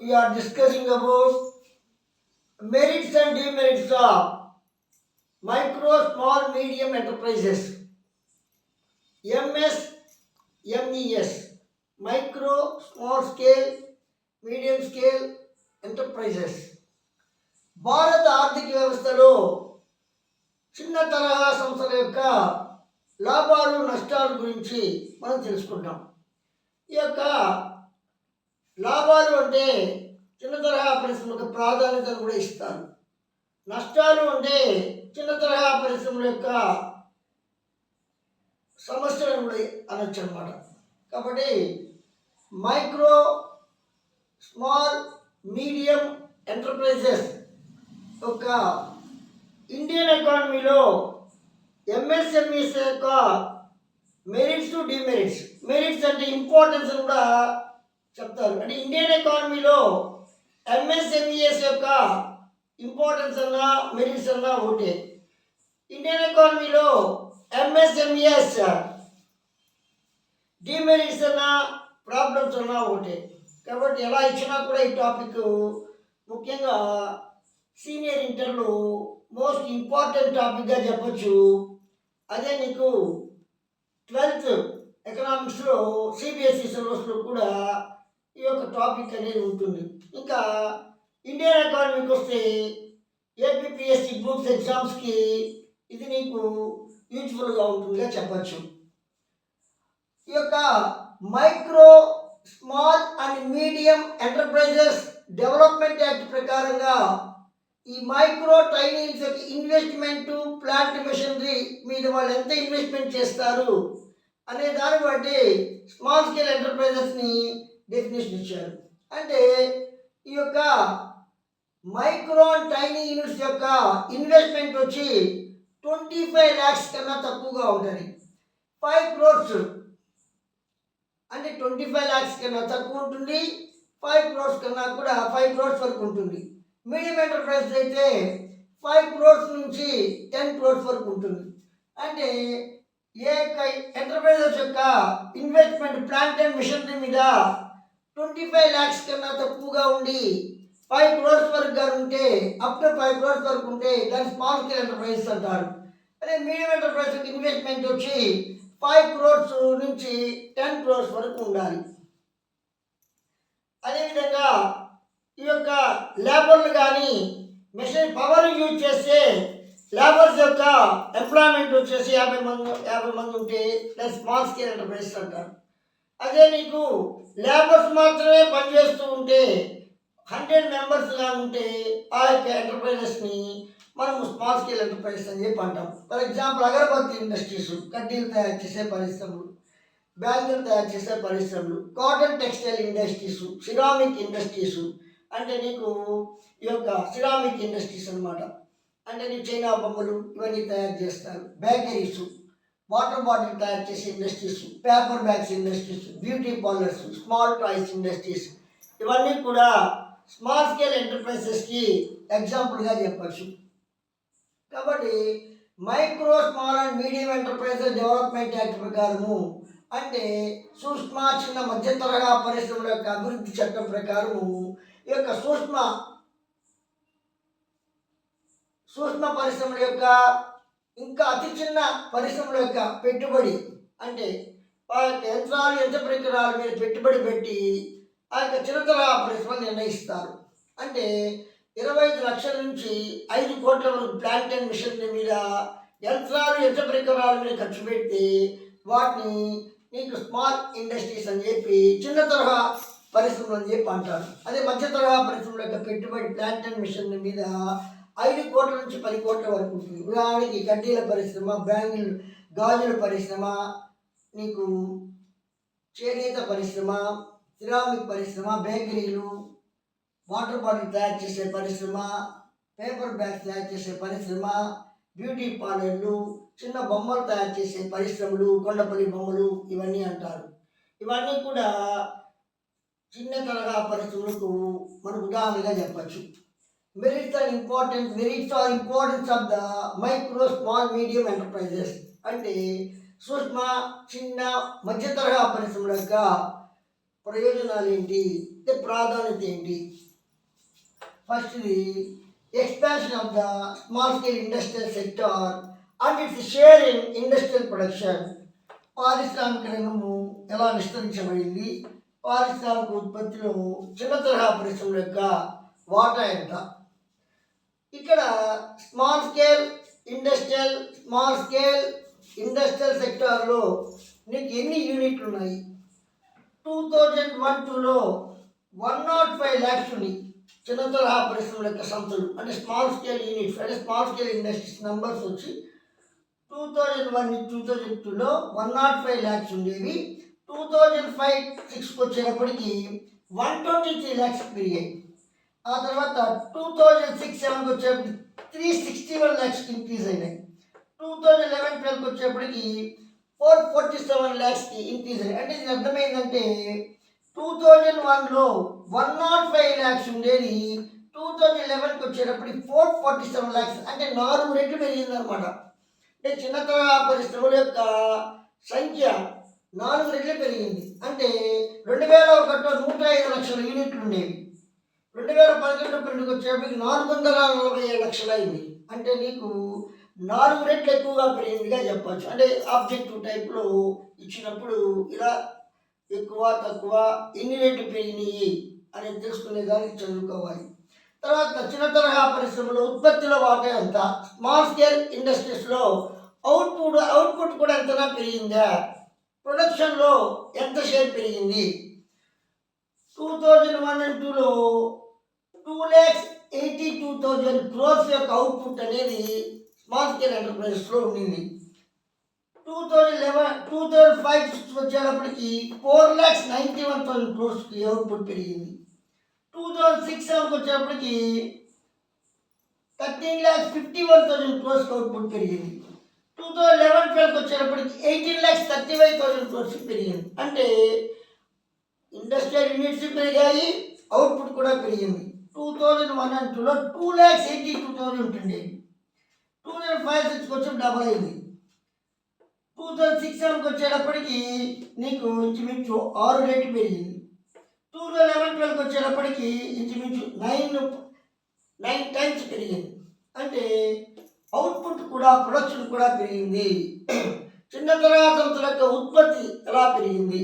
we are discussing about merits and demerits of micro, small, medium enterprises. MS, MES, micro, small scale, medium scale enterprises. భారత ఆర్థిక వ్యవస్థలో చిన్న తరహా సంస్థల యొక్క లాభాలు నష్టాల గురించి మనం తెలుసుకుంటాం ఈ యొక్క లాభాలు అంటే చిన్న తరహా పరిశ్రమలకు ప్రాధాన్యతను కూడా ఇస్తారు. నష్టాలు అంటే చిన్న తరహా పరిశ్రమల యొక్క సమస్యలను కూడా అనొచ్చు అనమాట కాబట్టి మైక్రో స్మాల్ మీడియం ఎంటర్ప్రైజెస్ యొక్క ఇండియన్ ఎకానమీలో ఎంఎస్ఎంఈస్ యొక్క మెరిట్స్ టు డిమెరిట్స్. మెరిట్స్ అంటే ఇంపార్టెన్స్ కూడా చెప్తారు. అంటే ఇండియన్ ఎకానమీలో ఎంఎస్ఎంఈఎస్ యొక్క ఇంపార్టెన్స్ అన్నా మెరిట్స్ అన్నా ఒకటే. ఇండియన్ ఎకానమీలో ఎంఎస్ఎంఈఎస్ డిమెరిట్స్ అన్నా ప్రాబ్లమ్స్ అన్నా ఒకటే. కాబట్టి ఎలా ఇచ్చినా కూడా ఈ టాపిక్ ముఖ్యంగా సీనియర్ ఇంటర్లో మోస్ట్ ఇంపార్టెంట్ టాపిక్గా చెప్పొచ్చు. అదే నీకు ట్వెల్త్ ఎకనామిక్స్లో సిబిఎస్ఈ సిలబస్లో కూడా ఈ యొక్క టాపిక్ అనేది ఉంటుంది. ఇంకా ఇండియన్ ఎకానమీకి వస్తే ఏపీపీఎస్సీ గ్రూప్స్ ఎగ్జామ్స్కి ఇది నీకు యూజ్ఫుల్గా ఉంటుందిగా చెప్పచ్చు. ఈ యొక్క micro small and medium enterprises development act ప్రకారంగా ఈ మైక్రో ట్రైనింగ్స్ యొక్క ఇన్వెస్ట్మెంట్ ప్లాంట్ మిషనరీ మీద వాళ్ళు ఎంత ఇన్వెస్ట్మెంట్ చేస్తారు? అనే దాన్ని బట్టి స్మాల్ స్కేల్ ఎంటర్ప్రైజెస్ని డెఫినేషన్ ఇచ్చారు. అంటే ఈ యొక్క మైక్రో టైనీ యూనిట్స్ యొక్క ఇన్వెస్ట్మెంట్ వచ్చి ట్వంటీ ఫైవ్ ల్యాక్స్ కన్నా తక్కువగా ఉంటుంది. ఫైవ్ క్రోర్స్ అంటే ట్వంటీ ఫైవ్ ల్యాక్స్ కన్నా తక్కువ ఉంటుంది. ఫైవ్ క్రోర్స్ కన్నా కూడా ఫైవ్ క్రోర్స్ వరకు ఉంటుంది. మీడియం ఎంటర్ప్రైజ్ అయితే ఫైవ్ క్రోర్స్ నుంచి టెన్ క్రోర్స్ వరకు ఉంటుంది. అంటే ఏ ఎంటర్ప్రైజెస్ యొక్క ఇన్వెస్ట్మెంట్ ప్లాంట్ అండ్ మిషనరీ మీద ట్వంటీ ఫైవ్ ల్యాక్స్ కన్నా తక్కువగా ఉండి ఫైవ్ క్రోర్స్ వరకు కానీ ఉంటే అప్ టు ఫైవ్ క్రోర్స్ వరకు ఉంటే దాన్ని స్మాల్ స్కేల్ ఎంటర్ప్రైజెస్ అంటారు. అదే మీడియం ఎంటర్ప్రైజ్ ఇన్వెస్ట్మెంట్ వచ్చి ఫైవ్ క్రోర్స్ నుంచి టెన్ క్రోర్స్ వరకు ఉండాలి. అదేవిధంగా ఈ యొక్క లేబర్లు కానీ మెషిన్ పవర్ యూజ్ చేస్తే లేబర్స్ యొక్క ఎంప్లాయ్మెంట్ వచ్చేసి యాభై మంది యాభై మంది ఉంటే ప్లస్ స్మాల్ స్కేల్ ఎంటర్ప్రైజెస్ అంటారు. అదే నీకు లేబర్స్ మాత్రమే పనిచేస్తూ ఉంటే హండ్రెడ్ మెంబర్స్ కానీ ఉంటే ఆ యొక్క ఎంటర్ప్రైజెస్ని మనం స్మాల్ స్కేల్ ఎంటర్ప్రైజెస్ అని చెప్పి అంటాం. ఫర్ ఎగ్జాంపుల్ అగరబత్తి ఇండస్ట్రీస్ కడ్డీలు తయారు చేసే పరిశ్రమలు బ్యాంకులు తయారు చేసే పరిశ్రమలు cotton textile industries ceramic industries అంటే నీకు ఈ యొక్క సిరామిక్ ఇండస్ట్రీస్ అన్నమాట. అంటే నీకు చైనా బొమ్మలు ఇవన్నీ తయారు చేస్తారు. బేకరీస్ వాటర్ బాటిల్ తయారు చేసే industries paper bags industries beauty parlours small toys industries ఇవన్నీ కూడా స్మాల్ స్కేల్ ఎంటర్ప్రైజెస్కి ఎగ్జాంపుల్గా చెప్పచ్చు. కాబట్టి micro small and medium enterprises development act ప్రకారము అంటే సూక్ష్మ చిన్న మధ్యతరహా పరిశ్రమల యొక్క అభివృద్ధి చట్టం ప్రకారము ఈ యొక్క సూక్ష్మ సూక్ష్మ పరిశ్రమల యొక్క ఇంకా అతి చిన్న పరిశ్రమల యొక్క పెట్టుబడి అంటే ఆ యొక్క యంత్రాలు యంత్ర పరికరాల మీద పెట్టుబడి పెట్టి ఆ యొక్క చిన్నతర పరిశ్రమలు నిర్ణయిస్తారు. అంటే ఇరవై ఐదు లక్షల నుంచి ఐదు కోట్ల వరకు ప్లాంట్ అండ్ మిషన్ల మీద యంత్రాలు యంత్ర పరికరాల మీద ఖర్చు పెట్టి వాటిని మీకు స్మాల్ ఇండస్ట్రీస్ అని చెప్పి చిన్న తరహా పరిశ్రమలు అని చెప్పి అంటారు. అదే మధ్య తరహా పరిశ్రమల యొక్క పెట్టుబడి ప్లాంట్ అండ్ మిషన్ల మీద ఐదు కోట్ల నుంచి పది కోట్ల వరకు ఉంటుంది. ఉదాహరణకి కడ్డీల పరిశ్రమ బ్యాంగిల్ గాజుల పరిశ్రమ నీకు చేనేత పరిశ్రమ సిరామిక్ పరిశ్రమ బేకరీలు వాటర్ బాటిల్ తయారు చేసే పరిశ్రమ పేపర్ బ్యాగ్స్ తయారు చేసే పరిశ్రమ బ్యూటీ పార్లర్లు చిన్న బొమ్మలు తయారు చేసే పరిశ్రమలు కొండపల్లి బొమ్మలు ఇవన్నీ అంటారు. ఇవన్నీ కూడా చిన్న తరహా పరిశ్రమలకు మనకు ఉదాహరణగా చెప్పచ్చు. Merits are important merits are importance of the micro small medium enterprises అంటే సూక్ష్మ చిన్న మధ్య తరహా పరిశ్రమల యొక్క ప్రయోజనాలు ఏంటి? ప్రాధాన్యత ఏంటి? ఫస్ట్ది expansion of the small scale industrial sector and its share in industrial production పారిశ్రామిక రంగము ఎలా విస్తరించబడింది? పారిశ్రామిక ఉత్పత్తిలో చిన్న తరహా పరిశ్రమల యొక్క వాటా ఎంత? ఇక్కడ small scale industrial small scale industrial సెక్టార్లో నీకు ఎన్ని యూనిట్లు ఉన్నాయి? టూ థౌజండ్ వన్ టూలో వన్ నాట్ ఫైవ్ ల్యాక్స్ ఉన్నాయి. చిన్న తరహా పరిశ్రమల యొక్క సంస్థలు అంటే స్మాల్ స్కేల్ యూనిట్స్ అంటే స్మాల్ స్కేల్ ఇండస్ట్రీస్ నెంబర్స్ వచ్చి two thousand one two thousand టూలో వన్ నాట్ ఫైవ్ ల్యాక్స్ ఉండేవి. టూ థౌజండ్ ఫైవ్ సిక్స్కి వచ్చేటప్పటికి వన్ ట్వంటీ త్రీ ల్యాక్స్ పెరిగాయి. ఆ తర్వాత టూ థౌజండ్ సిక్స్ సెవెన్కి వచ్చేప్పటికి త్రీ సిక్స్టీ వన్ ల్యాక్స్కి ఇంక్రీజ్ అయినాయి. టూ థౌజండ్ లెవెన్ ట్వెల్వ్కి వచ్చేప్పటికి ఫోర్ ఫార్టీ సెవెన్ ల్యాక్స్కి ఇంక్రీజ్ అయినాయి. అంటే ఇది అర్థమైందంటే టూ థౌజండ్ వన్లో వన్ నాట్ ఫైవ్ ల్యాక్స్ ఉండేది. టూ థౌజండ్ లెవెన్కి వచ్చేటప్పటికి ఫోర్ ఫార్టీ సెవెన్ ల్యాక్స్ అంటే నాలుగు రెట్లు పెరిగిందనమాట అంటే చిన్న పరిశ్రమల యొక్క సంఖ్య నాలుగు రెట్లు పెరిగింది. అంటే రెండు వేల ఒకటిలో నూట ఐదు లక్షల యూనిట్లు ఉండేవి. రెండు వేల పదకొండు పన్నెండుకి వచ్చేప్పటికి నాలుగు వందల నలభై ఏడు లక్షలు అయింది అంటే నీకు నాలుగు రెట్లు ఎక్కువగా పెరిగిందిగా చెప్పచ్చు. అంటే ఆబ్జెక్టివ్ టైప్లో ఇచ్చినప్పుడు ఇలా ఎక్కువ తక్కువ ఎన్ని రేట్లు పెరిగినాయి అనేది తెలుసుకునే దానికి చదువుకోవాలి. తర్వాత చిన్న తరహా పరిశ్రమలో ఉత్పత్తిలో వాటా ఎంత స్మాల్ స్కేల్ ఇండస్ట్రీస్లో అవుట్పుట్ అవుట్పుట్ కూడా ఎంతనా పెరిగిందా? ప్రొడక్షన్లో ఎంత షేర్ పెరిగింది? టూ థౌజండ్ వన్ అండ్ టూలో two lakhs eighty two thousand crores యొక్క అవుట్పుట్ అనేది స్మాల్ స్కేల్ ఎంటర్ప్రైజెస్లో ఉండింది two thousand eleven two thousand five six వచ్చేటప్పటికి four lakhs ninety one thousand క్రోర్స్కి output పెరిగింది. టూ థౌజండ్ సిక్స్ సెవెన్కి వచ్చేటప్పటికి thirteen lakhs fifty one thousand క్రోర్స్కి output పెరిగింది. Two thousand eleven ట్వెల్వ్కి వచ్చేటప్పటికి eighteen lakhs thirty five thousand crores పెరిగింది. అంటే industrial units పెరిగాయి అవుట్పుట్ కూడా పెరిగింది. టూ థౌజండ్ వన్ అండ్ టూలో two lakhs eighty two thousand ఉంటుండే. టూ థౌజండ్ ఫైవ్ సిక్స్కి వచ్చి డబల్ అయింది. టూ థౌజండ్ సిక్స్ సెవెన్కి వచ్చేటప్పటికి నీకు ఇంచుమించు ఆరు రేట్లు పెరిగింది. టూ థౌజండ్ లెవెన్ ట్వెల్వ్కి వచ్చేటప్పటికి ఇంచుమించు నైన్ నైన్ టైమ్స్ పెరిగింది. అంటే అవుట్పుట్ కూడా ప్రొడక్షన్ కూడా పెరిగింది. చిన్న తరహా సంస్థల యొక్క ఉత్పత్తి ఎలా పెరిగింది?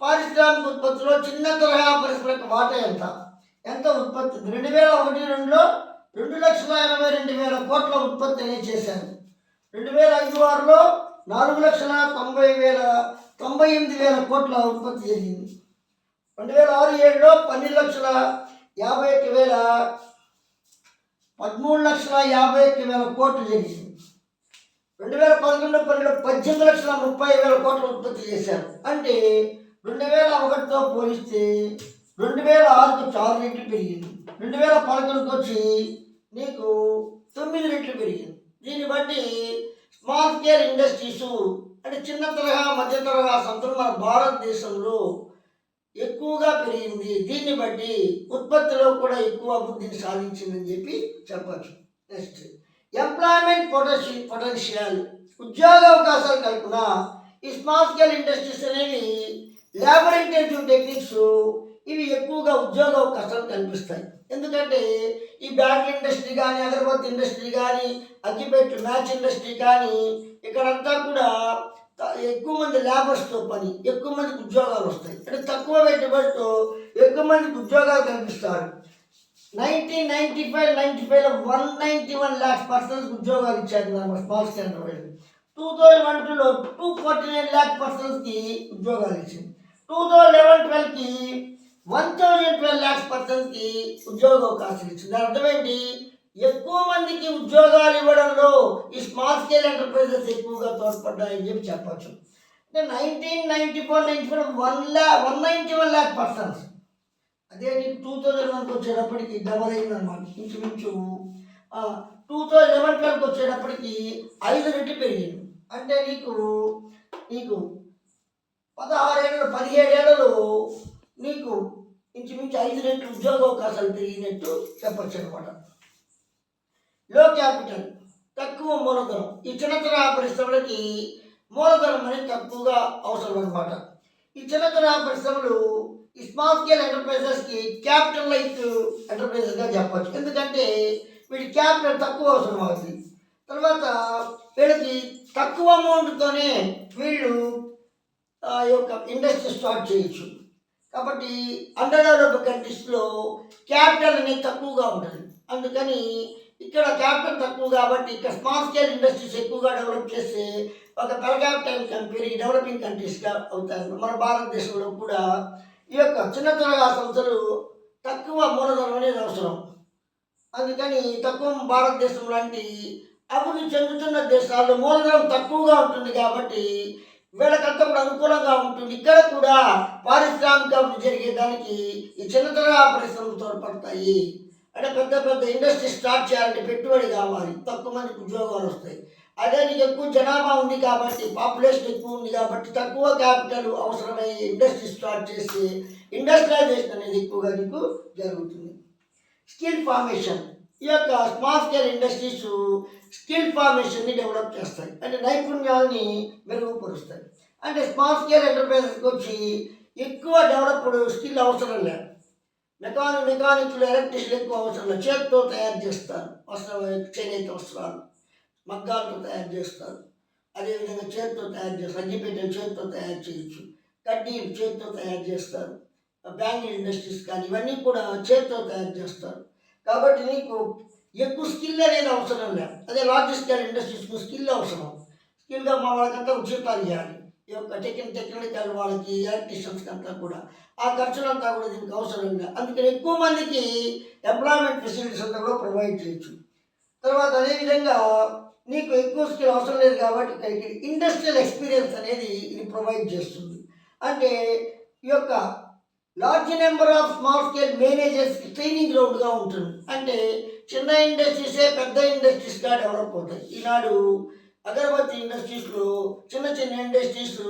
పారిశ్రామిక ఉత్పత్తిలో చిన్న తరహా పరిశ్రమ యొక్క వాటా ఎంత? ఎంత ఉత్పత్తి? రెండు వేల ఒకటి రెండులో రెండు లక్షల ఎనభై రెండు వేల కోట్ల ఉత్పత్తి అనేది చేశారు రెండు వేల ఐదు ఆరులో నాలుగు లక్షల తొంభై వేల తొంభై ఎనిమిది వేల కోట్ల ఉత్పత్తి జరిగింది. రెండు వేల ఆరు ఏడులో పన్నెండు లక్షల యాభై ఒక్క వేల పదమూడు లక్షల యాభై ఒక్క వేల కోట్లు జరిగింది. రెండు వేల పదకొండు పన్నెండు పద్దెనిమిది లక్షల ముప్పై వేల కోట్ల ఉత్పత్తి చేశారు అంటే రెండు వేల ఒకటితో పోలిస్తే రెండు వేల ఆరుకు చారు రెట్లు పెరిగింది. రెండు వేల పదకొండుకి వచ్చి నీకు తొమ్మిది రెట్లు పెరిగింది. దీన్ని బట్టి స్మాల్ స్కేల్ ఇండస్ట్రీస్ అంటే చిన్న తరహా మధ్య తరహా సంస్థలు మన భారతదేశంలో ఎక్కువగా పెరిగింది. దీన్ని బట్టి ఉత్పత్తిలో కూడా ఎక్కువ అభివృద్ధిని సాధించిందని చెప్పి చెప్పచ్చు. నెక్స్ట్ ఎంప్లాయ్మెంట్ పొటెన్షి పొటెన్షియల్ ఉద్యోగ అవకాశాలు కల్పన ఈ స్మాల్ స్కేల్ ఇండస్ట్రీస్ అనేవి లేబర్ ఇంటెన్సివ్ టెక్నిక్స్ ఇవి ఎక్కువగా ఉద్యోగ అవకాశాలు కనిపిస్తాయి. ఎందుకంటే ఈ బ్యాటరీ ఇండస్ట్రీ కానీ అగరబత్తి ఇండస్ట్రీ కానీ అగ్గిపెట్టు మ్యాచ్ ఇండస్ట్రీ కానీ ఇక్కడంతా కూడా ఎక్కువ మంది లేబర్స్తో పని ఎక్కువ మందికి ఉద్యోగాలు వస్తాయి. అంటే తక్కువ పెట్టుబడితో ఎక్కువ మందికి ఉద్యోగాలు కల్పిస్తారు నైన్టీన్ నైన్టీ ఫైవ్ నైన్టీ ఫైవ్లో one ninety one lakhs persons ఉద్యోగాలు ఇచ్చారు మన small scale two thousand one టూలో టూ ఫార్టీ నైన్ ల్యాక్ పర్సన్స్కి ఉద్యోగాలు ఇచ్చింది. టూ థౌజండ్ లెవెన్ ట్వెల్వ్కి వన్ థౌజండ్ ట్వెల్వ్ ల్యాక్స్ పర్సన్స్కి ఉద్యోగ అవకాశాలు ఇచ్చింది అర్థమేంటి ఎక్కువ మందికి ఉద్యోగాలు ఇవ్వడంలో ఈ స్మాల్ స్కేల్ ఎంటర్ప్రైజెస్ ఎక్కువగా తోడ్పడ్డాయని చెప్పి చెప్పచ్చు. అంటే nineteen ninety four ninety four one ల్యా one ninety one lakh persons. అదే నీకు టూ థౌజండ్ వన్కి వచ్చేటప్పటికి డబల్ అయింది అనమాట ఇంచుమించు టూ థౌజండ్ లెవెన్ ట్వెల్వ్కి వచ్చేటప్పటికి ఐదు రెట్లు పెరిగింది. అంటే నీకు నీకు పదహారు ఏళ్ళ పదిహేడు ఏళ్ళలో నీకు ఇంచుమించు ఐదు రెట్లు ఉద్యోగ అవకాశాలు పెరిగినట్టు చెప్పచ్చు అనమాట లో క్యాపిటల్ తక్కువ మూలధనం. ఈ చిన్న తరహా పరిశ్రమలకి మూలధనం అనేది తక్కువగా అవసరం అనమాట ఈ చిన్న తరహా పరిశ్రమలు ఈ స్మాల్ స్కేల్ ఎంటర్ప్రైజెస్కి క్యాపిటల్ లైట్ ఎంటర్ప్రైజెస్గా చెప్పచ్చు. ఎందుకంటే వీడి క్యాపిటల్ తక్కువ అవసరం అవుతుంది తర్వాత వీళ్ళకి తక్కువ అమౌంట్తోనే వీళ్ళు ఆ యొక్క ఇండస్ట్రీ స్టార్ట్ చేయొచ్చు. కాబట్టి అండర్ కంట్రీస్లో క్యాపిటల్ అనేది తక్కువగా ఉంటుంది. అందుకని ఇక్కడ క్యాపిటల్ తక్కువ కాబట్టి ఇక్కడ స్మాల్ స్కేల్ ఇండస్ట్రీస్ ఎక్కువగా డెవలప్ చేస్తే ఒక పెర క్యాపిటల్ కంపెనీ డెవలపింగ్ కంట్రీస్గా అవుతారు. మన భారతదేశంలో కూడా ఈ యొక్క చిన్న తరహా సంస్థలు తక్కువ మూలధనం అనేది అవసరం. అందుకని తక్కువ భారతదేశం లాంటి అభివృద్ధి చెందుతున్న దేశాల్లో మూలధనం తక్కువగా ఉంటుంది కాబట్టి వీళ్ళకంతా అనుకూలంగా ఉంటుంది. ఇక్కడ కూడా పారిశ్రామిక అభివృద్ధి జరిగేదానికి ఈ చిన్న తరహా పరిశ్రమలు తోడ్పడతాయి. అంటే పెద్ద పెద్ద ఇండస్ట్రీ స్టార్ట్ చేయాలంటే పెట్టుబడి కావాలి. తక్కువ మందికి ఉద్యోగాలు వస్తాయి. అదే నీకు ఎక్కువ జనాభా ఉంది కాబట్టి పాపులేషన్ ఎక్కువ ఉంది కాబట్టి తక్కువ క్యాపిటల్ అవసరమై ఇండస్ట్రీ స్టార్ట్ చేసి ఇండస్ట్రియలైజేషన్ అనేది ఎక్కువగా నీకు జరుగుతుంది. Skill formation. ఈ యొక్క స్మాల్ స్కేల్ ఇండస్ట్రీస్ స్కిల్ ఫార్మేషన్ని డెవలప్ చేస్తాయి. అంటే నైపుణ్యాలని మెరుగుపరుస్తాయి. అంటే స్మాల్ స్కేల్ ఎంటర్ప్రైజెస్కి వచ్చి ఎక్కువ డెవలప్డ్ స్కిల్ అవసరం లేదు. మెకానిక్ మెకానిక్లు ఎలక్ట్రిషియన్ ఎక్కువ అవసరం లేదు. చేతితో తయారు చేస్తారు. వస్త్రం చేనేత వస్త్రాలు మగ్గాలతో తయారు చేస్తారు. అదేవిధంగా చేతితో తయారు చేస్తారు. అగ్గిపెట్టెలు చేతితో తయారు చేయొచ్చు. కడ్డీలు చేతితో తయారు చేస్తారు. బ్యాంగిల్ ఇండస్ట్రీస్ కానీ ఇవన్నీ కూడా చేతితో తయారు చేస్తారు. కాబట్టి నీకు ఎక్కువ స్కిల్ అనేది అవసరం లేదు. అదే లాజిస్టికల్ ఇండస్ట్రీస్కు స్కిల్ అవసరం. స్కిల్గా మా వాళ్ళకంతా ఉచితాలు ఇవ్వాలి. ఈ యొక్క టెక్నిక్ టెక్నికల్ వాళ్ళకి ఎలక్ట్రీషియన్స్కి అంతా కూడా. ఆ ఖర్చులంతా కూడా దీనికి అవసరం లేదు. అందుకని ఎక్కువ మందికి ఎంప్లాయ్మెంట్ ఫెసిలిటీస్ అంతా కూడా ప్రొవైడ్ చేయొచ్చు. తర్వాత అదేవిధంగా నీకు ఎక్కువ స్కిల్ అవసరం లేదు కాబట్టి ఇక్కడికి ఇండస్ట్రియల్ ఎక్స్పీరియన్స్ అనేది ఇది ప్రొవైడ్ చేస్తుంది. అంటే ఈ యొక్క large number of small scale మేనేజర్స్కి training గ్రౌండ్గా ఉంటుంది. అంటే చిన్న ఇండస్ట్రీసే పెద్ద ఇండస్ట్రీస్గా డెవలప్ అవుతాయి. ఈనాడు అగరబత్తి ఇండస్ట్రీస్లో చిన్న చిన్న ఇండస్ట్రీస్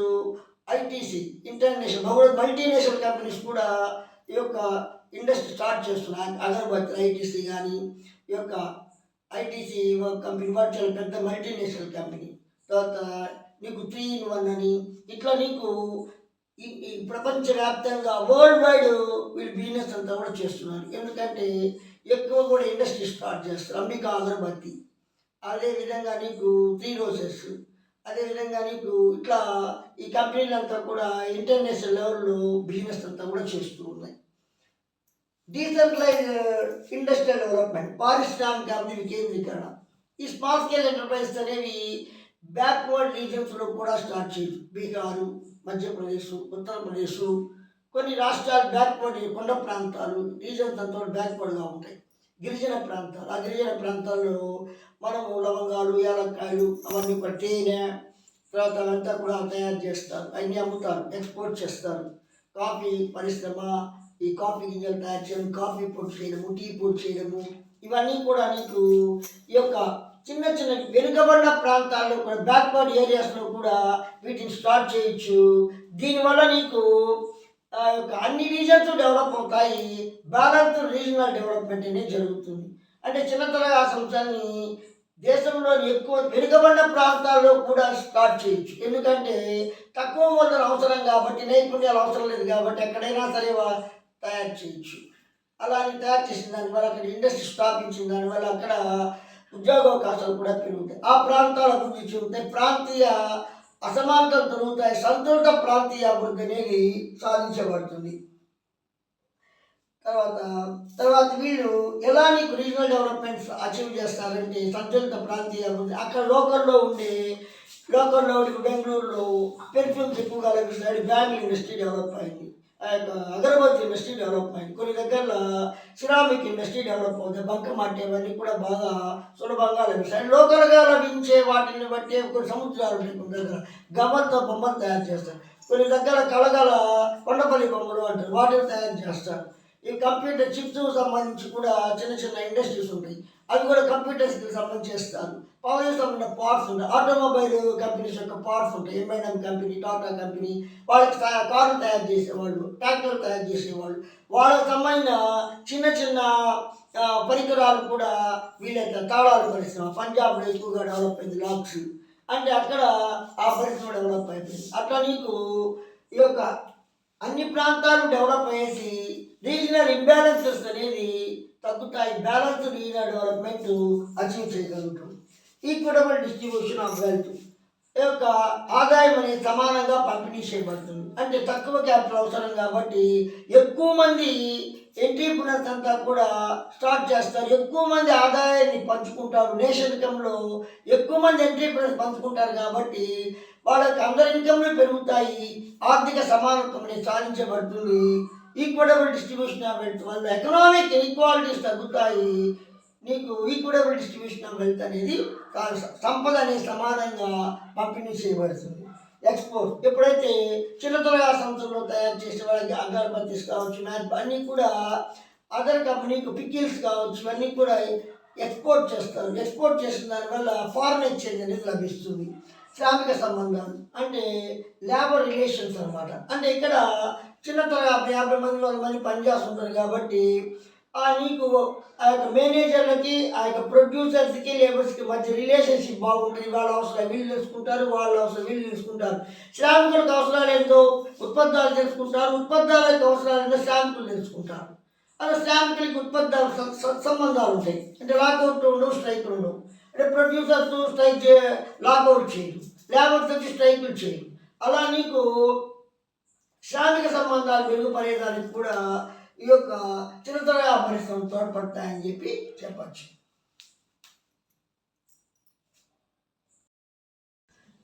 ఐటీసీ ఇంటర్నేషనల్ బహుళ మల్టీనేషనల్ కంపెనీస్ కూడా ఈ యొక్క ఇండస్ట్రీ స్టార్ట్ చేస్తున్నాయి. అగరబత్తి ఐటీసీ కానీ ఈ యొక్క ఐటీసీ కంపెనీ వర్చువల్ పెద్ద మల్టీనేషనల్ కంపెనీ తర్వాత నీకు త్రీ ఇన్ వన్ అని ఇట్లా నీకు ఈ ఈ ప్రపంచవ్యాప్తంగా వరల్డ్ వైడ్ వీళ్ళు బిజినెస్ అంతా కూడా చేస్తున్నారు ఎందుకంటే ఎక్కువ కూడా ఇండస్ట్రీ స్టార్ట్ చేస్తారు. అంబికా అగరబత్తి. అదేవిధంగా నీకు త్రీ రోజెస్ అదేవిధంగా నీకు ఇట్లా ఈ కంపెనీలంతా కూడా ఇంటర్నేషనల్ లెవెల్లో బిజినెస్ అంతా కూడా చేస్తూ ఉన్నాయి. డీసెంట్రలైజ్ ఇండస్ట్రియల్ డెవలప్మెంట్ పారిశ్రామిక అభివృద్ధి కేంద్రీకరణ. ఈ స్మాల్ స్కేల్ ఎంటర్ప్రైజెస్ అనేవి బ్యాక్వర్డ్ రీజన్స్లో కూడా స్టార్ట్ చేయొచ్చు. బీహారు మధ్యప్రదేశ్ ఉత్తరప్రదేశ్ కొన్ని రాష్ట్రాలు బ్యాక్వర్డ్ కొండ ప్రాంతాలు రీజన్స్ బ్యాక్వర్డ్గా ఉంటాయి. గిరిజన ప్రాంతాలు ఆ గిరిజన ప్రాంతాల్లో మనము లవంగాలు యాలక్కాయలు అవన్నీ కూడా తేనె తర్వాత అవంతా కూడా తయారు చేస్తారు. అన్నీ అమ్ముతారు ఎక్స్పోర్ట్ చేస్తారు. కాఫీ పరిశ్రమ ఈ కాఫీ గింజలు తయారు చేయడం కాఫీ పొడి చేయడము టీ పొడి చేయడము ఇవన్నీ కూడా నీకు ఈ యొక్క చిన్న చిన్న వెనుకబడిన ప్రాంతాల్లో కూడా బ్యాక్వర్డ్ ఏరియాస్లో కూడా వీటిని స్టార్ట్ చేయొచ్చు. దీనివల్ల నీకు అన్ని రీజన్స్ డెవలప్ అవుతాయి. భారత్ రీజనల్ డెవలప్మెంట్ అనేది జరుగుతుంది. అంటే చిన్న ఆ సంస్థల్ని దేశంలోని ఎక్కువ వెనుకబడిన ప్రాంతాల్లో కూడా స్టార్ట్ చేయొచ్చు. ఎందుకంటే తక్కువ మూలధనం అవసరం కాబట్టి నైపుణ్యాలు అవసరం లేదు కాబట్టి ఎక్కడైనా సరే తయారు చేయొచ్చు. అలా అని తయారు చేసిన దానివల్ల అక్కడ ఇండస్ట్రీ స్థాపించిన దానివల్ల అక్కడ ఉద్యోగావకాశాలు కూడా పెరుగుతాయి. ఆ ప్రాంతాల అభివృద్ధి చెందుతాయి. ప్రాంతీయ అసమానతలు తొలుగుతాయి. సంతులిత ప్రాంతీయ అభివృద్ధి అనేది సాధించబడుతుంది. తర్వాత తర్వాత వీళ్ళు ఎలా నీకు రీజనల్ డెవలప్మెంట్స్ అచీవ్ చేస్తారంటే సంతులిత ప్రాంతీయ అభివృద్ధి. అక్కడ లోకల్లో ఉండే లోకల్లో ఇప్పుడు బెంగళూరులో పెర్ఫ్యూమ్స్ ఎక్కువగా లభిస్తాయి. బ్యాంక్ ఇండస్ట్రీ డెవలప్ అయింది. ఆ యొక్క అగరబత్తి ఇండస్ట్రీ డెవలప్ అయింది కొన్ని దగ్గరలో సిరామిక్ ఇండస్ట్రీ డెవలప్ అవుతుంది బంక మట్టి అవన్నీ కూడా బాగా సులభంగా లభిస్తాయి. లోకల్గా లభించే వాటిని బట్టి కొన్ని సముద్రాలు కొన్ని దగ్గర గమలతో బొమ్మలు తయారు చేస్తారు. కొన్ని దగ్గర కలగల కొండపల్లి బొమ్మలు అంటారు వాటిని తయారు చేస్తారు. ఈ కంప్యూటర్ చిప్స్ సంబంధించి కూడా చిన్న చిన్న ఇండస్ట్రీస్ ఉంటాయి. అవి కూడా కంప్యూటర్స్కి సంబంధించి చేస్తారు. పవర్ సంబంధించిన పార్ట్స్ ఉంటాయి. ఆటోమొబైల్ కంపెనీస్ యొక్క పార్ట్స్ ఉంటాయి. ఎంఐఎం కంపెనీ టాటా కంపెనీ వాళ్ళకి తయా- కార్లు తయారు చేసేవాళ్ళు ట్రాక్టర్ తయారు చేసేవాళ్ళు. వాళ్ళకి సంబంధించిన చిన్న చిన్న పరికరాలు కూడా వీళ్ళైతే తాళాలు పరిశ్రమ పంజాబ్లో ఎక్కువగా డెవలప్ అయింది లాక్స్. అంటే అక్కడ ఆ పరిశ్రమ డెవలప్ అయిపోయింది. అట్లా నీకు ఈ యొక్క అన్ని ప్రాంతాలు డెవలప్ అయ్యేసి రీజనల్ ఇంబ్యాలెన్సెస్ అనేది తగ్గుతాయి. బ్యాలెన్స్ రీజనల్ డెవలప్మెంట్ అచీవ్ చేయగలుగుతాం. ఈక్విటబుల్ డిస్ట్రిబ్యూషన్ ఆఫ్ వెల్త్ ఈ యొక్క ఆదాయం అనేది సమానంగా పంపిణీ చేయబడుతుంది. అంటే తక్కువ క్యాపిటల్ అవసరం కాబట్టి ఎక్కువ మంది ఎంట్రీప్రినర్స్ అంతా కూడా స్టార్ట్ చేస్తారు. ఎక్కువ మంది ఆదాయాన్ని పంచుకుంటారు. నేషన్ ఇన్కంలో ఎక్కువ మంది ఎంట్రీప్రినర్స్ పంచుకుంటారు కాబట్టి వాళ్ళకి అందరి ఇన్కమ్లు పెరుగుతాయి. ఆర్థిక సమానత్వం అనేది సాధించబడుతుంది. ఈక్వడబుల్ డిస్ట్రిబ్యూషన్ ఆఫ్ వెల్త్ వల్ల ఎకనామిక్ ఈక్వాలిటీస్ తగ్గుతాయి. నీకు ఈక్వడబుల్ డిస్ట్రిబ్యూషన్ ఆఫ్ వెల్త్ అనేది సంపద అనేది సమానంగా పంపిణీ చేయబడుతుంది. ఎక్స్పోర్ట్ ఎప్పుడైతే చిన్న తొలగా సంస్థల్లో తయారు చేసే వాళ్ళకి అగరబత్తీస్ కావచ్చు మ్యాప్ అన్నీ కూడా అదర్ కంపెనీకి పికిల్స్ కావచ్చు ఇవన్నీ కూడా ఎక్స్పోర్ట్ చేస్తారు. ఎక్స్పోర్ట్ చేసిన దానివల్ల ఫారెన్ ఎక్స్చేంజ్ అనేది లభిస్తుంది. శ్రామిక సంబంధాలు అంటే లేబర్ రిలేషన్స్ అన్నమాట. అంటే ఇక్కడ చిన్నతరగా యాభై మంది వంద మంది పనిచేస్తుంటారు కాబట్టి ఆ నీకు ఆ యొక్క మేనేజర్లకి ఆ యొక్క ప్రొడ్యూసర్స్కి లేబర్స్కి మధ్య రిలేషన్షిప్ బాగుంటుంది. వాళ్ళ అవసరం వీళ్ళు తెలుసుకుంటారు వాళ్ళ అవసరం వీళ్ళు తెలుసుకుంటారు. శ్రామికులకు అవసరాలు ఏందో ఉత్పత్తులు తెలుసుకుంటారు ఉత్పత్తుల యొక్క అవసరాలు ఏంటో శ్రామికులు తెలుసుకుంటారు. అలా శ్రామికులకి ఉత్పత్తులు సత్సంబంధాలు సంబంధాలు ఉంటాయి. అంటే లాకౌట్ ఉండవు స్ట్రైకులు ఉండవు. అంటే ప్రొడ్యూసర్స్ స్ట్రైక్ చే లాకౌట్ చేయదు లేబర్స్ వచ్చి స్ట్రైకులు చేయదు అలా నీకు శ్రామిక సంబంధాలు మెరుగుపడేదానికి కూడా ఈ యొక్క చిన్నతరగా పరిశ్రమ తోడ్పడతాయని చెప్పి చెప్పచ్చు.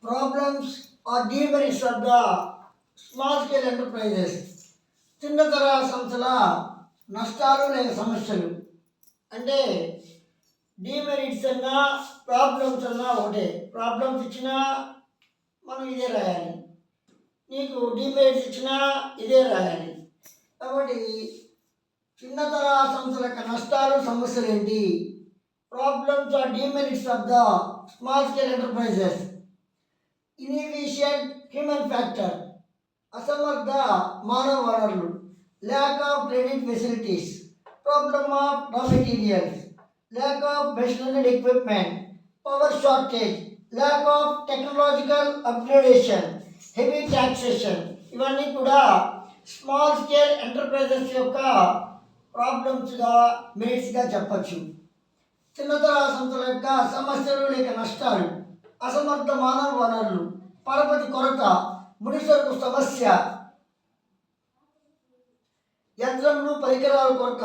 Problems are demerits of the small scale enterprises చిన్న తరహా సంస్థల నష్టాలు లేక సమస్యలు. అంటే డిమెరిట్స్ అన్నా ప్రాబ్లమ్స్ అన్నా ఒకటే. ప్రాబ్లమ్స్ ఇచ్చినా మనం ఇదే రాయాలి. నీకు డిమెరిట్స్ ఇచ్చినా ఇదే రాయాలి. కాబట్టి చిన్నతర సంస్థల యొక్క నష్టాలు సమస్యలు ఏంటి? Problems are demerits of the small scale enterprises. Inefficient human factor. అసమర్థ మానవ వనరులు. Lack of credit facilities. Problem of raw materials. Lack of machinery equipment power shortage, lack of technological upgradation heavy taxation, ఇవన్నీ కూడా small scale enterprises యొక్క ప్రాబ్లమ్స్గా మెరిట్స్గా చెప్పచ్చు. చిన్నతర సంస్థల యొక్క సమస్యలు లేక నష్టాలు అసమర్థ మానవ వనరులు పరపతి కొరత ముడిసరుకు సమస్య యంత్రములు పరికరాల కొరత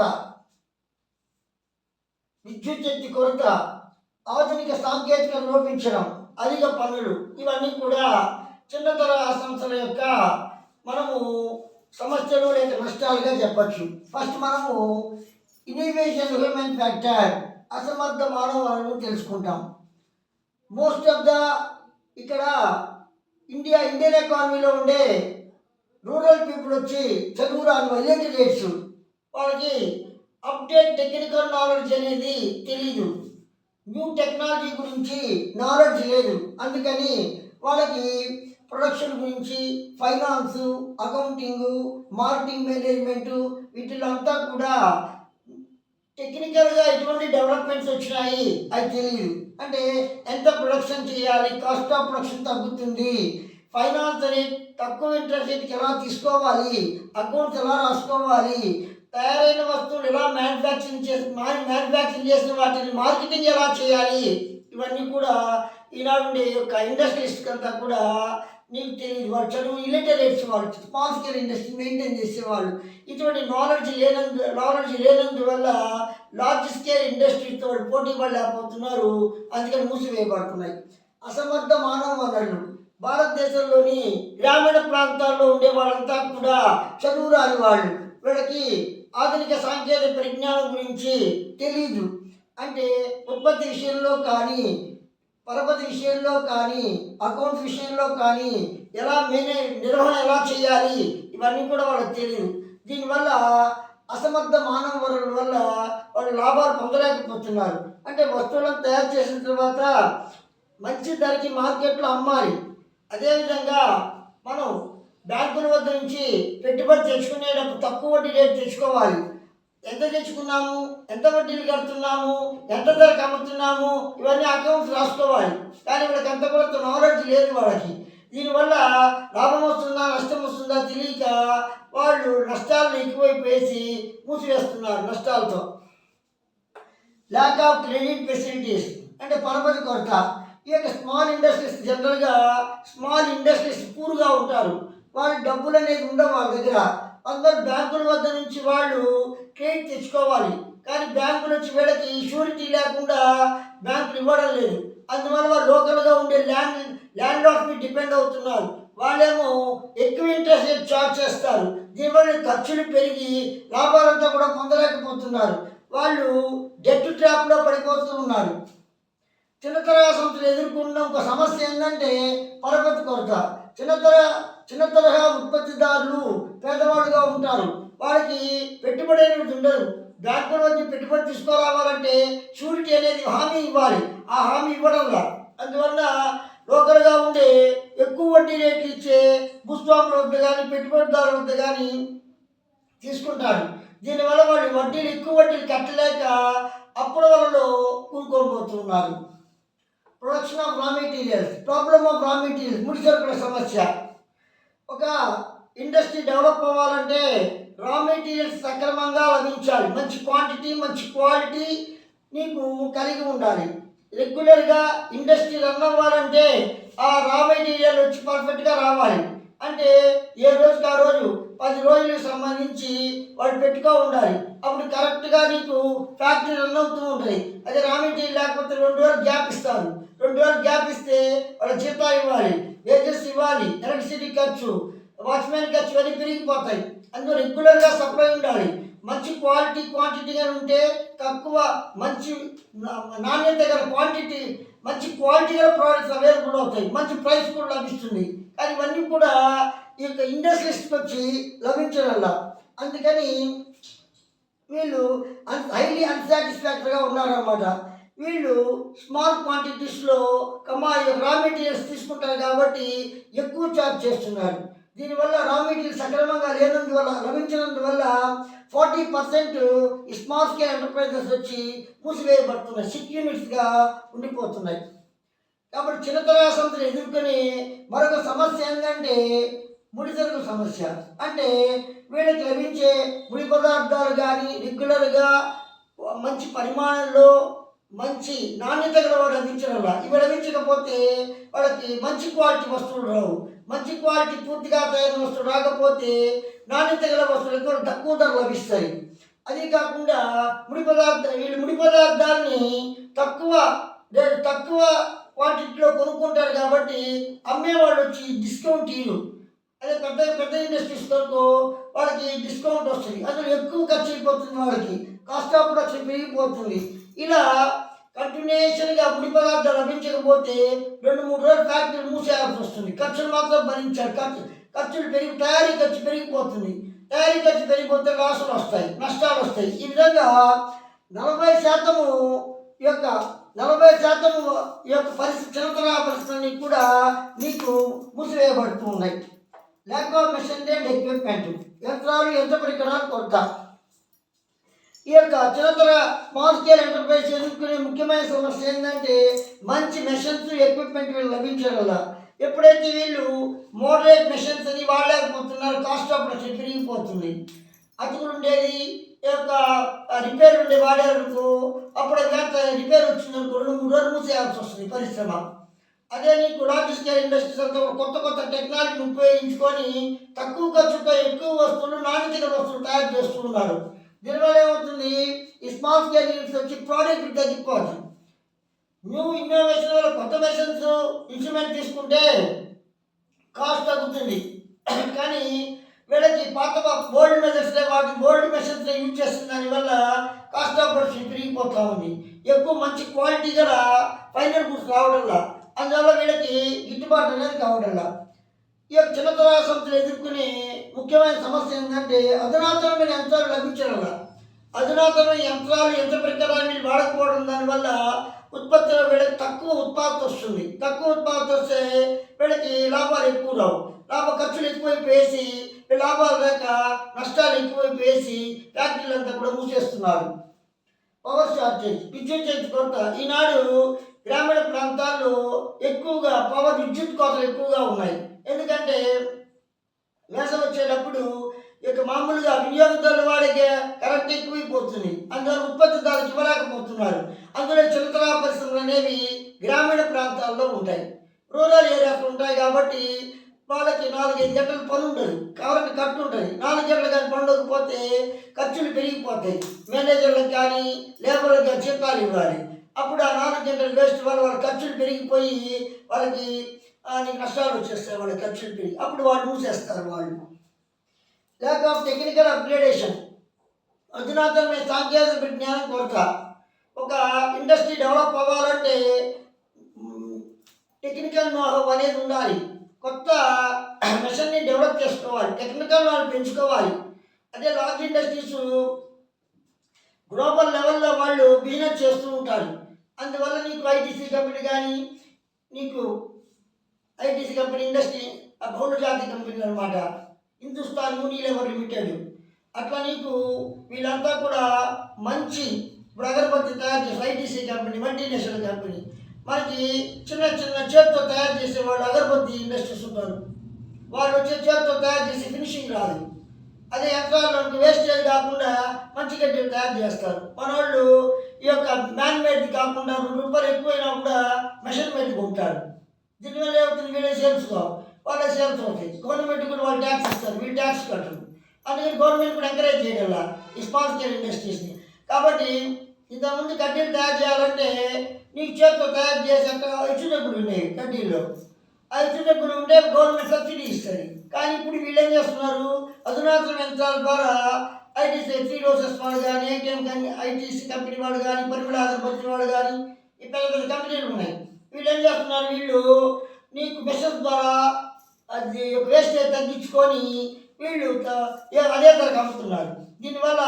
విద్యుత్ శక్తి కొరత ఆధునిక సాంకేతికత లోపించడం అధిక పనులు ఇవన్నీ కూడా చిన్నతర సంస్థల యొక్క మనము సమస్యలు లేక నష్టాలుగా చెప్పచ్చు. ఫస్ట్ మనము ఇన్నోవేషన్ హ్యూమన్ ఫ్యాక్టర్ అసమర్థ మానవ వనరులు తెలుసుకుంటాం. మోస్ట్ ఆఫ్ ద ఇక్కడ ఇండియా ఇండియన్ ఎకానమీలో ఉండే రూరల్ పీపుల్ వచ్చి చదువు రాని రేట్స్ వాళ్ళకి అప్డేట్ టెక్నికల్ నాలెడ్జ్ అనేది తెలియదు న్యూ టెక్నాలజీ గురించి నాలెడ్జ్ లేదు. అందుకని వాళ్ళకి ప్రొడక్షన్ గురించి ఫైనాన్స్ అకౌంటింగ్ మార్కెటింగ్ మేనేజ్మెంట్ వీటిలంతా కూడా టెక్నికల్గా ఎటువంటి డెవలప్మెంట్స్ వచ్చినాయి అది తెలియదు అంటే ఎంత ప్రొడక్షన్ చేయాలి కాస్ట్ ఆఫ్ ప్రొడక్షన్ తగ్గుతుంది ఫైనాన్స్ అనేది తక్కువ ఇంట్రెస్ట్ రేట్కి ఎలా తీసుకోవాలి అకౌంట్స్ ఎలా రాసుకోవాలి తయారైన వస్తువులు ఎలా మ్యానుఫ్యాక్చరింగ్ చేసి మ్యానుఫ్యాక్చరింగ్ చేసిన వాటిని మార్కెటింగ్ ఎలా చేయాలి? ఇవన్నీ కూడా ఈనాడు ఉండే యొక్క ఇండస్ట్రీస్కి అంతా కూడా నీకు తెలియదు వాళ్ళు చదువు ఇలిటరేట్స్ వాళ్ళు స్మాల్ స్కేల్ ఇండస్ట్రీ మెయింటైన్ చేసేవాళ్ళు. ఇటువంటి నాలెడ్జ్ లేనందు నాలెడ్జ్ లేనందువల్ల లార్జ్ స్కేల్ ఇండస్ట్రీస్తో వాళ్ళు పోటీ పడలేకపోతున్నారు. అందుకని మూసివేయబడుతున్నాయి. అసమర్థ మానవ వనరులు. భారతదేశంలోని గ్రామీణ ప్రాంతాల్లో ఉండే వాళ్ళంతా కూడా చదువు రాని వాళ్ళు. వీళ్ళకి ఆధునిక సాంకేతిక పరిజ్ఞానం గురించి తెలియదు అంటే ఉత్పత్తి విషయంలో కానీ పరపతి విషయంలో కానీ అకౌంట్స్ విషయంలో కానీ ఎలా మేనే నిర్వహణ ఎలా చేయాలి ఇవన్నీ కూడా వాళ్ళకి తెలియదు దీనివల్ల అసమర్థ మానవ వనరుల వల్ల వాళ్ళు లాభాలు పొందలేకపోతున్నారు. అంటే వస్తువులను తయారు చేసిన తర్వాత మంచి ధరకి మార్కెట్లో అమ్మాలి. అదేవిధంగా మనం బ్యాంకుల వద్ద నుంచి పెట్టుబడి తెచ్చుకునేటప్పుడు తక్కువ వడ్డీ రేటు తెచ్చుకోవాలి. ఎంత తెచ్చుకున్నాము? ఎంత వడ్డీలు కడుతున్నాము? ఎంత ధరకు అమ్ముతున్నాము? ఇవన్నీ అకౌంట్స్ రాసుకోవాలి. కానీ వీళ్ళకి అంత కూడా నాలెడ్జ్ లేదు వాళ్ళకి. దీనివల్ల లాభం వస్తుందా నష్టం వస్తుందా తెలియక వాళ్ళు నష్టాలను ఎక్కువైపోయేసి మూసివేస్తున్నారు నష్టాలతో. ల్యాక్ ఆఫ్ క్రెడిట్ ఫెసిలిటీస్ అంటే పరపతి కొరత. ఈ యొక్క స్మాల్ ఇండస్ట్రీస్ జనరల్గా స్మాల్ ఇండస్ట్రీస్ పూర్గా ఉంటారు. వాళ్ళ డబ్బులు అనేది ఉండవు వాళ్ళ దగ్గర. అందరు బ్యాంకుల వద్ద నుంచి వాళ్ళు క్రెడిట్ తెచ్చుకోవాలి. కానీ బ్యాంకు నుంచి వీళ్ళకి షూరిటీ లేకుండా బ్యాంకులు ఇవ్వడం లేదు. అందువల్ల వాళ్ళు లోకల్గా ఉండే ల్యాండ్ ల్యాండ్ లాట్ మీద డిపెండ్ అవుతున్నారు. వాళ్ళేమో ఎక్కువ ఇంట్రెస్ట్ రేట్ చార్జ్ చేస్తారు. దీనివల్ల ఖర్చులు పెరిగి లాభాలంతా కూడా పొందలేకపోతున్నారు. వాళ్ళు డెట్ ట్రాప్లో పడిపోతూ ఉన్నారు. చిన్నతరహా సంస్థలు ఎదుర్కొన్న ఒక సమస్య ఏంటంటే పరపతి కొరత. చిన్నతర చిన్న తరహా ఉత్పత్తిదారులు పేదవాడుగా ఉంటారు. వారికి పెట్టుబడి అనేది ఉండదు. బ్యాంకుల నుంచి పెట్టుబడి తీసుకురావాలంటే షూరిటీ అనేది హామీ ఇవ్వాలి. ఆ హామీ ఇవ్వడంలా అందువల్ల లోకల్గా ఉండే ఎక్కువ వడ్డీ రేట్లు ఇచ్చే భూస్వాముల వద్ద కానీ పెట్టుబడిదారుల వద్ద కానీ తీసుకుంటారు. దీనివల్ల వాళ్ళు వడ్డీలు ఎక్కువ వడ్డీలు కట్టలేక అప్పుల వలలో కూరుకోబోతున్నారు production of raw materials problem of raw materials ముడి సరుకుల సమస్య. ఒక ఇండస్ట్రీ డెవలప్ అవ్వాలంటే రా మెటీరియల్స్ సక్రమంగా లభించాలి. మంచి క్వాంటిటీ మంచి క్వాలిటీ నీకు కలిగి ఉండాలి. రెగ్యులర్గా ఇండస్ట్రీ రన్ అవ్వాలంటే ఆ రా మెటీరియల్ వచ్చి పర్ఫెక్ట్గా రావాలి. అంటే ఏ రోజుకి ఆ రోజు పది రోజులకు సంబంధించి వాడు పెట్టుకో ఉండాలి. అప్పుడు కరెక్ట్గా నీకు ఫ్యాక్టరీ రన్ అవుతూ ఉంటుంది. అదే రా మెటీరియల్ లేకపోతే రెండు రోజులు గ్యాప్ ఇస్తారు. రెండు రోజులు గ్యాప్ ఇస్తే వాళ్ళ జీతాలు ఇవ్వాలి. వేజెస్ ఇవ్వాలి. ఎలక్ట్రిసిటీ ఖర్చు వాచ్మెన్ ఖర్చు అన్నీ పెరిగిపోతాయి. అందులో రెగ్యులర్గా సప్లై ఉండాలి. మంచి క్వాలిటీ క్వాంటిటీగా ఉంటే తక్కువ మంచి నాణ్యత గల క్వాంటిటీ మంచి క్వాలిటీ గల ప్రోడక్ట్స్ అవైలబుల్ అవుతాయి. మంచి ప్రైస్ కూడా లభిస్తుంది. కానీ ఇవన్నీ కూడా ఈ యొక్క ఇండస్ట్రీస్కి వచ్చి లభించడంలా. అందుకని వీళ్ళు అన్ హైలీ అన్సాటిస్ఫాక్టరీగా ఉన్నారన్నమాట. వీళ్ళు స్మాల్ క్వాంటిటీస్లో కమా రా మెటీరియల్స్ తీసుకుంటారు కాబట్టి ఎక్కువ ఛార్జ్ చేస్తున్నారు. దీనివల్ల రా మెటీరియల్ సక్రమంగా లేనందువల్ల లభించినందువల్ల ఫార్టీ పర్సెంట్ ఈ స్మాల్ స్కేల్ ఎంటర్ప్రైజెస్ వచ్చి మూసివేయబడుతున్నాయి. సిక్ యూనిట్స్గా ఉండిపోతున్నాయి. కాబట్టి చిన్నతరహా సంస్థలు ఎదుర్కొని మరొక సమస్య ఏంటంటే ముడి సరుకు సమస్య. అంటే వీళ్ళకి లభించే ముడి పదార్థాలు కానీ రెగ్యులర్గా మంచి పరిమాణంలో మంచి నాణ్యత గల వాడు లభించడం ఇవి లభించకపోతే వాళ్ళకి మంచి క్వాలిటీ వస్తువులు రావు. మంచి క్వాలిటీ పూర్తిగా తయారైన వస్తువులు రాకపోతే నాణ్యత గల వస్తువులు ఎక్కువ తక్కువ ధర లభిస్తాయి. అదే కాకుండా ముడి పదార్థ వీళ్ళు ముడి పదార్థాన్ని తక్కువ తక్కువ క్వాంటిటీలో కొనుక్కుంటారు కాబట్టి అమ్మేవాళ్ళు వచ్చి డిస్కౌంట్ ఇవ్వరు అదే పెద్ద పెద్ద ఇండస్ట్రీస్ వరకు వాళ్ళకి డిస్కౌంట్ వస్తుంది. అందులో ఎక్కువ ఖర్చు అయిపోతుంది వాళ్ళకి. కాస్ట్ ఆఫ్ ప్రొడక్షన్ పెరిగిపోతుంది. ఇలా కంటిన్యూషన్గా ముడి పదార్థాలు లభించకపోతే రెండు మూడు రోజులు ఫ్యాక్టరీలు మూసేయాల్సి వస్తుంది. ఖర్చులు మాత్రం భరించాలి. ఖర్చు ఖర్చులు పెరిగి తయారీ ఖర్చు పెరిగిపోతుంది. తయారీ ఖర్చు పెరిగిపోతే లాసులు వస్తాయి నష్టాలు వస్తాయి. ఈ విధంగా నలభై శాతము ఈ యొక్క నలభై శాతం ఈ యొక్క పరిస్థితి చిన్నతరహా పరిస్థితులన్నీ కూడా మీకు మూసివేయబడుతూ ఉన్నాయి. Lack of machine and equipment యంత్రాలు యంత్ర పరికరాలు కొరత ఈ యొక్క చిన్నతర స్మాల్ స్కేల్ ఎంటర్ప్రైజ్ ఎదుర్కొనే ముఖ్యమైన సమస్య ఏంటంటే మంచి మెషిన్స్ ఎక్విప్మెంట్ వీళ్ళు లభించడం వల్ల ఎప్పుడైతే వీళ్ళు మోడరేట్ మెషిన్స్ అని వాడలేకపోతున్నారు కాస్ట్ ఆఫ్ ప్రొడక్షన్ పెరిగిపోతుంది అతుకులు ఉండేది ఈ యొక్క రిపేర్ ఉండే వాడేవరకు అప్పుడు రిపేర్ వచ్చిందనుకో రెండు మూడు రోజులు మూసేయాల్సి వస్తుంది పరిశ్రమ అదే నీకు లార్జ్ స్కేల్ ఇండస్ట్రీస్ అంతా కొత్త కొత్త టెక్నాలజీని ఉపయోగించుకొని తక్కువ ఖర్చుతో ఎక్కువ వస్తువులు నాణ్యత వస్తువులు తయారు చేస్తున్నారు. దీనివల్ల ఏమవుతుంది? ఈ స్మాల్ స్కేల్ యూనిట్స్ వచ్చి ప్రోడక్ట్ తగ్గిపోతుంది న్యూ ఇన్నోవేషన్ వల్ల కొత్త మెషన్స్ ఇన్స్ట్రుమెంట్ తీసుకుంటే కాస్ట్ తగ్గుతుంది. కానీ వీళ్ళకి పాత బోల్డ్ మెజర్స్ వాటి బోల్డ్ మెషన్స్ యూజ్ చేస్తున్న దానివల్ల కాస్ట్ ఆఫ్ ప్రొడక్షన్ పెరిగిపోతూ ఉంది. ఎక్కువ మంచి క్వాలిటీ గల ఫైనల్ గుడ్స్ రావడంలా అందువల్ల వీళ్ళకి గిట్టుబాటు అనేది కావడంలా ఈ యొక్క చిన్న తరహా సంస్థలు ఎదుర్కొనే ముఖ్యమైన సమస్య ఏంటంటే అధునాతనమైన యంత్రాలు లభించడం అధునాతనమైన యంత్రాలు యంత్ర పరికరాలు వాడకపోవడం దానివల్ల ఉత్పత్తిలో వీళ్ళకి తక్కువ ఉత్పత్తి వస్తుంది. తక్కువ ఉత్పత్తి వస్తే వీళ్ళకి లాభాలు ఎక్కువ రావు. లాభ ఖర్చులు ఎక్కువైపోయేసి లాభాలు లేక నష్టాలు ఎక్కువైపోయేసి ఫ్యాక్టరీలు అంతా కూడా మూసేస్తున్నారు. పవర్ షార్టేజ్ విద్యుత్ చేతి కొరత. ఈనాడు గ్రామీణ ప్రాంతాల్లో ఎక్కువగా పవర్ విద్యుత్ కోతలు ఎక్కువగా ఉన్నాయి. ఎందుకంటే వేసం వచ్చేటప్పుడు ఇక మామూలుగా వినియోగదారుల వాడికి కరెంట్ ఎక్కువైపోతుంది. అందువల్ల ఉత్పత్తిదారులు ఇవ్వలేకపోతున్నారు. అందులో చిరుతరా పరిశ్రమలు అనేవి గ్రామీణ ప్రాంతాల్లో ఉంటాయి. రూరల్ ఏరియాస్ ఉంటాయి కాబట్టి వాళ్ళకి నాలుగైదు గంటల పని ఉండదు. కరెంట్ కట్టు ఉంటుంది. నాలుగు గంటలు కానీ పండకపోతే ఖర్చులు పెరిగిపోతాయి. మేనేజర్లకు కానీ లేబర్లకు కానీ జీతాలు ఇవ్వాలి. అప్పుడు ఆ నాలుగు గంటలు వేస్ట్ వల్ల వాళ్ళ ఖర్చులు పెరిగిపోయి వాళ్ళకి నీకు నష్టాలు వచ్చేస్తాయి వాళ్ళ ఖర్చులు పెరిగి. అప్పుడు వాళ్ళు మూసేస్తారు వాళ్ళు. ల్యాక్ ఆఫ్ టెక్నికల్ అప్గ్రేడేషన్ అధునాతనమైన సాంకేతిక విజ్ఞానం కొరత. ఒక ఇండస్ట్రీ డెవలప్ అవ్వాలంటే టెక్నికల్ నోహవ్ అనేది ఉండాలి. కొత్త మిషన్ని డెవలప్ చేసుకోవాలి. టెక్నికల్ వాళ్ళు పెంచుకోవాలి. అదే లార్జ్ ఇండస్ట్రీస్ గ్లోబల్ లెవెల్లో వాళ్ళు బిజినెస్ చేస్తూ ఉంటారు. అందువల్ల నీకు ఐటీసీ కంపెనీ కానీ నీకు ఐటీసీ కంపెనీ ఇండస్ట్రీ ఆ బహుళ జాతి కంపెనీ అనమాట హిందుస్థాన్ యూనిలివర్ లిమిటెడ్? అట్లా నీకు వీళ్ళంతా కూడా మంచి ఇప్పుడు అగరబత్తి తయారు చేసే ఐటీసీ కంపెనీ మల్టీనేషనల్ కంపెనీ. మనకి చిన్న చిన్న చేతితో తయారు చేసే వాళ్ళు అగరబత్తి ఇండస్ట్రీస్ ఉంటారు. వాళ్ళు వచ్చే చేతితో తయారు చేసి ఫినిషింగ్ రాదు. అదే యంత్రాలకు వేస్టేజ్ కాకుండా మంచి గడ్డలు తయారు చేస్తారు. మన వాళ్ళు ఈ యొక్క మ్యాన్ మేడ్ కాకుండా రెండు రూపాయలు ఎక్కువైనా కూడా మెషర్మెంట్ కొంటారు. దీనివల్ల ఏమవుతుంది? వీళ్ళే సేల్స్ కావు వాళ్ళే సేల్స్ అవుతాయి గవర్నమెంట్ కూడా వాళ్ళు ట్యాక్స్ ఇస్తారు వీళ్ళు ట్యాక్స్ కట్టరు. అందుకని గవర్నమెంట్ కూడా ఎంకరేజ్ చేయగల ఈ స్పాన్స్ కేర్ ఇండస్ట్రీస్ని కాబట్టి ఇంతకుముందు కడ్డీలు తయారు చేయాలంటే నీ చేతితో తయారు చేసేట ఇచ్చినప్పుడు ఉన్నాయి కడ్డీలో ఆ ఇచ్చినప్పుడు ఉంటే గవర్నమెంట్ సబ్సిడీ ఇస్తుంది. కానీ ఇప్పుడు వీళ్ళు ఏం చేస్తున్నారు? అధునాతన యంత్రాల ద్వారా ఐటీసీ త్రీ డోసెస్ వాళ్ళు కానీ ఏటీఎం కానీ ఐటీసీ కంపెనీ వాళ్ళు కానీ పరిమళ ఆధారపడిన వాళ్ళు కానీ ఈ పెద్ద పెద్ద కంపెనీలు ఉన్నాయి. వీళ్ళు ఏం చేస్తున్నారు? వీళ్ళు నీకు మెషర్స్ ద్వారా అది వేస్టేజ్ తగ్గించుకొని వీళ్ళు అదే ధరకు అమ్ముతున్నారు. దీనివల్ల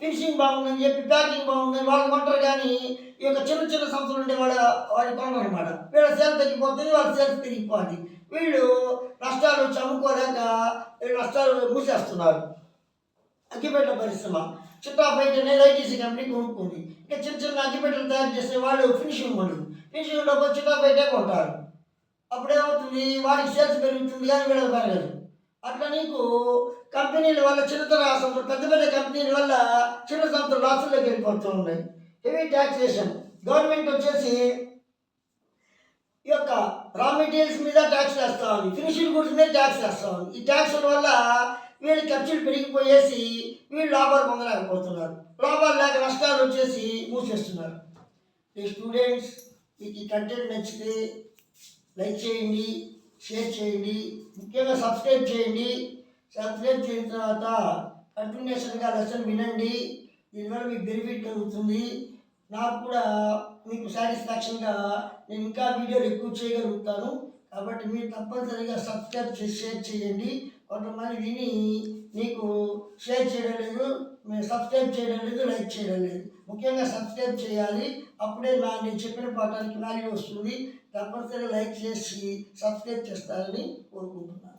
ఫినిషింగ్ బాగుందని చెప్పి ప్యాకింగ్ బాగుందని వాళ్ళు కొంటారు కానీ ఈ యొక్క చిన్న చిన్న సంస్థలు ఉండే వాళ్ళ వాళ్ళు కొనరు వీళ్ళ సేల్ తగ్గిపోతుంది వాళ్ళ సేల్స్ తిరిగిపోతుంది వీళ్ళు నష్టాలు వచ్చి అమ్ముకోలేక వీళ్ళు నష్టాలు మూసేస్తున్నారు. అగ్గిపెట్ల పరిశ్రమ. చిట్టా బయట అనేది ఐటీసీ కంపెనీ కొనుక్కుంది. ఇంకా చిన్న చిన్న అగ్గిపెట్టలు తయారు చేసే వాళ్ళు ఫినిషింగ్ వాళ్ళు. ఫినిషింగ్ డబ్బు చిట్టా బయటే కొంటారు. అప్పుడేమవుతుంది? వాడికి సేల్స్ పెరుగుతుంది కానీ వీళ్ళకి పెరగదు. అట్లా నీకు కంపెనీల వల్ల చిన్నతర సంస్థలు పెద్ద పెద్ద కంపెనీల వల్ల చిన్న సంస్థలు లాసుల్లోకి వెళ్ళిపోతూ ఉన్నాయి. హెవీ ట్యాక్సేషన్ గవర్నమెంట్ వచ్చేసి ఈ యొక్క రా మెటీరియల్స్ మీద ట్యాక్స్ వేస్తా ఉంది. ఫినిషింగ్ గుడ్స్ మీద ట్యాక్స్ వేస్తా ఉంది. ఈ ట్యాక్సుల వల్ల వీళ్ళు ఖర్చులు పెరిగిపోయేసి వీళ్ళు లాభాలు పొందలేకపోతున్నారు లాభాలు లేక నష్టాలు వచ్చేసి మూసేస్తున్నారు. ఈ స్టూడెంట్స్ మీకు ఈ కంటెంట్ నచ్చితే లైక్ చేయండి షేర్ చేయండి ముఖ్యంగా సబ్స్క్రైబ్ చేయండి. సబ్స్క్రైబ్ చేసిన తర్వాత కంటిన్యూషన్గా లెసన్ వినండి. దీనివల్ల మీకు బెనిఫిట్ కలుగుతుంది. నాకు కూడా మీకు సాటిస్ఫాక్షన్గా నేను ఇంకా వీడియోలు ఎక్కువ చేయగలుగుతాను. కాబట్టి మీరు తప్పనిసరిగా సబ్స్క్రైబ్ చేసి షేర్ చేయండి. కొంతమంది విని మీకు షేర్ చేయడం లేదు మీరు సబ్స్క్రైబ్ చేయడం లేదు లైక్ చేయడం లేదు. ముఖ్యంగా సబ్స్క్రైబ్ చేయాలి. అప్పుడే నా నేను చెప్పిన పాఠానికి వాల్యూ వస్తుంది. తప్పనిసరిగా లైక్ చేసి సబ్స్క్రైబ్ చేస్తారని కోరుకుంటున్నాను.